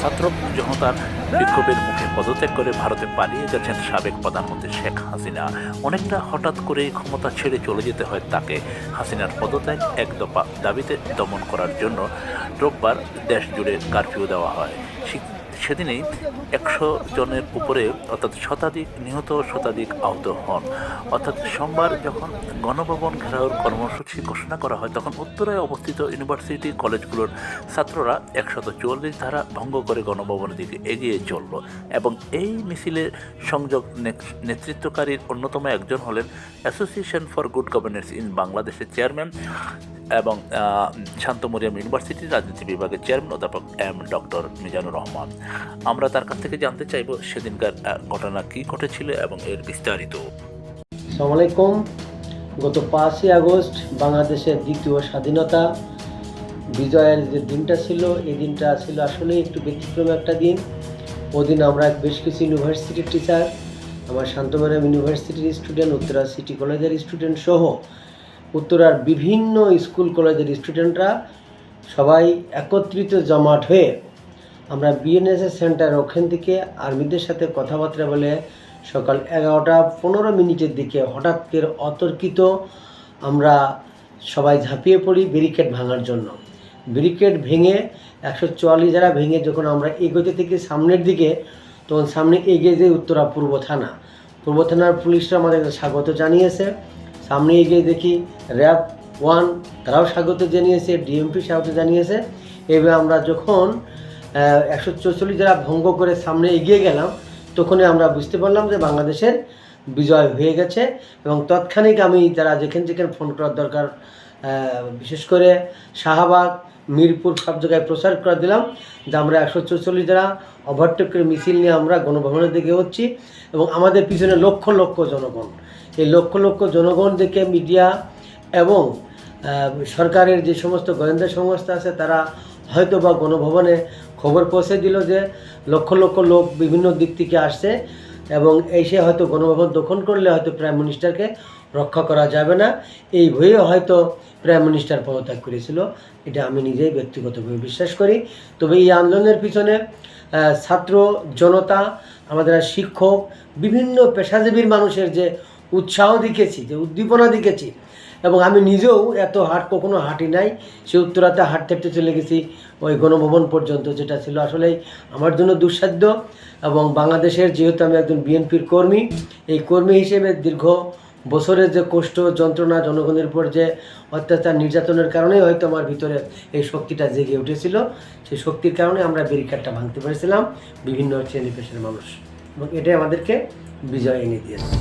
ছাত্র জনতার বিক্ষোভের মুখে পদত্যাগ করে ভারতে পালিয়ে গেছেন সাবেক প্রধানমন্ত্রী শেখ হাসিনা। অনেকটা হঠাৎ করে ক্ষমতা ছেড়ে চলে যেতে হয় তাকে। হাসিনার পদত্যাগ এক দফা দাবিতে দমন করার জন্য রোববার দেশ জুড়ে কারফিউ দেওয়া হয়। সেদিনেই একশো জনের উপরে, অর্থাৎ শতাধিক, নিহত শতাধিক আহত হন। অর্থাৎ সোমবার যখন গণভবন ঘেরাওর কর্মসূচি ঘোষণা করা হয়, তখন উত্তরায় অবস্থিত ইউনিভার্সিটি কলেজগুলোর ছাত্ররা একশত চুয়াল্লিশ ধারা ভঙ্গ করে গণভবনের দিকে এগিয়ে চলল এবং এই মিছিলের সংযোগ নেতৃত্বকারীর অন্যতম একজন হলেন association for good governance in বাংলাদেশের চেয়ারম্যান এবং আহ, শান্ত মরিয়াম ইউনিভার্সিটির রাজনীতি বিভাগের চেয়ারম্যান অধ্যাপক এম ডক্টর মিজানুর রহমান। আমরা তার কাছ থেকে জানতে চাইব সেদিনকার ঘটনা কি ঘটেছিল এবং এর বিস্তারিত। আলাইকুম। গত পাঁচই আগস্ট বাংলাদেশের দ্বিতীয় স্বাধীনতা বিজয়ের যে দিনটা ছিল এই দিনটা ছিল আসলে একটু ব্যতিক্রম একটা দিন। ওদিন আমরা বেশ কিছু ইউনিভার্সিটির টিচার আমার শান্তমারাম ইউনিভার্সিটির স্টুডেন্ট উত্তরা সিটি কলেজের স্টুডেন্ট সহ উত্তরার বিভিন্ন স্কুল কলেজের স্টুডেন্টরা সবাই একত্রিত জমাট হয়ে আমরা বিএনএসএস সেন্টার ওখান থেকে আর্মিদের সাথে কথাবার্তা বলে সকাল এগারোটা পনেরো মিনিটের দিকে হঠাৎ করে অতর্কিত আমরা সবাই ঝাঁপিয়ে পড়ি ব্যারিকেড ভাঙার জন্য। ব্যারিকেড ভেঙে একশো চুয়াল্লিশ যারা ভেঙে যখন আমরা এগোতে থেকে সামনের দিকে, তখন সামনে এগিয়ে যে উত্তরা পূর্ব থানা। পূর্ব থানার পুলিশরা আমাদেরকে স্বাগত জানিয়েছে। সামনে এগিয়ে দেখি র্যাব ওয়ান, তারাও স্বাগত জানিয়েছে, ডিএমপি স্বাগত জানিয়েছে। এবার আমরা যখন একশো চৌচল্লিশ যারা ভঙ্গ করে সামনে এগিয়ে গেলাম, তখনই আমরা বুঝতে পারলাম যে বাংলাদেশের বিজয় হয়ে গেছে এবং তৎক্ষণিক আমি যারা যেখানে যেখানে ফোন করার দরকার বিশেষ করে শাহবাগ, মিরপুর সব জায়গায় প্রচার করে দিলাম, যে আমরা একশো চৌচল্লিশ যারা ওভারটেক মিছিল নিয়ে আমরা গণভবনের দিকে হচ্ছি এবং আমাদের পিছনে লক্ষ লক্ষ জনগণ। এই লক্ষ লক্ষ জনগণ দেখে মিডিয়া এবং সরকারের যে সমস্ত গোয়েন্দা সংস্থা আছে, তারা হয়তো বা গণভবনে খবর পৌঁছে দিল যে লক্ষ লক্ষ লোক বিভিন্ন দিক থেকে আসছে এবং এসে হয়তো গণভবন দখল করলে হয়তো প্রাইম মিনিস্টারকে রক্ষা করা যাবে না। এই ভয়ে হয়তো প্রাইম মিনিস্টার পদত্যাগ করেছিল। এটা আমি নিজেই ব্যক্তিগতভাবে বিশ্বাস করি। তবে এই আন্দোলনের পিছনে ছাত্র জনতা, আমাদের শিক্ষক, বিভিন্ন পেশাজীবীর মানুষের যে উৎসাহ দেখেছি, যে উদ্দীপনা দেখেছি। এবং আমি নিজেও এত হাট কখনো হাঁটি নাই, সে উত্তরাতে হাঁটতে হাঁটতে চলে গেছি, ওই গণভবন পর্যন্ত যেটা ছিল। আসলেই আমার জন্য দুঃসাধ্য এবং বাংলাদেশের যেহেতু আমি একজন বিএনপির কর্মী, এই কর্মী হিসেবে দীর্ঘ বছরের যে কষ্ট, যন্ত্রণা, জনগণের উপর যে অত্যাচার, নির্যাতনের কারণেই হয়তো আমার ভিতরে এই শক্তিটা জেগে উঠেছিল। সেই শক্তির কারণে আমরা ব্যারিকেডটা ভাঙতে পেরেছিলাম। বিভিন্ন শ্রেণি পেশার মানুষ। এবং এটাই আমাদেরকে বিজয় এনে দিয়েছে।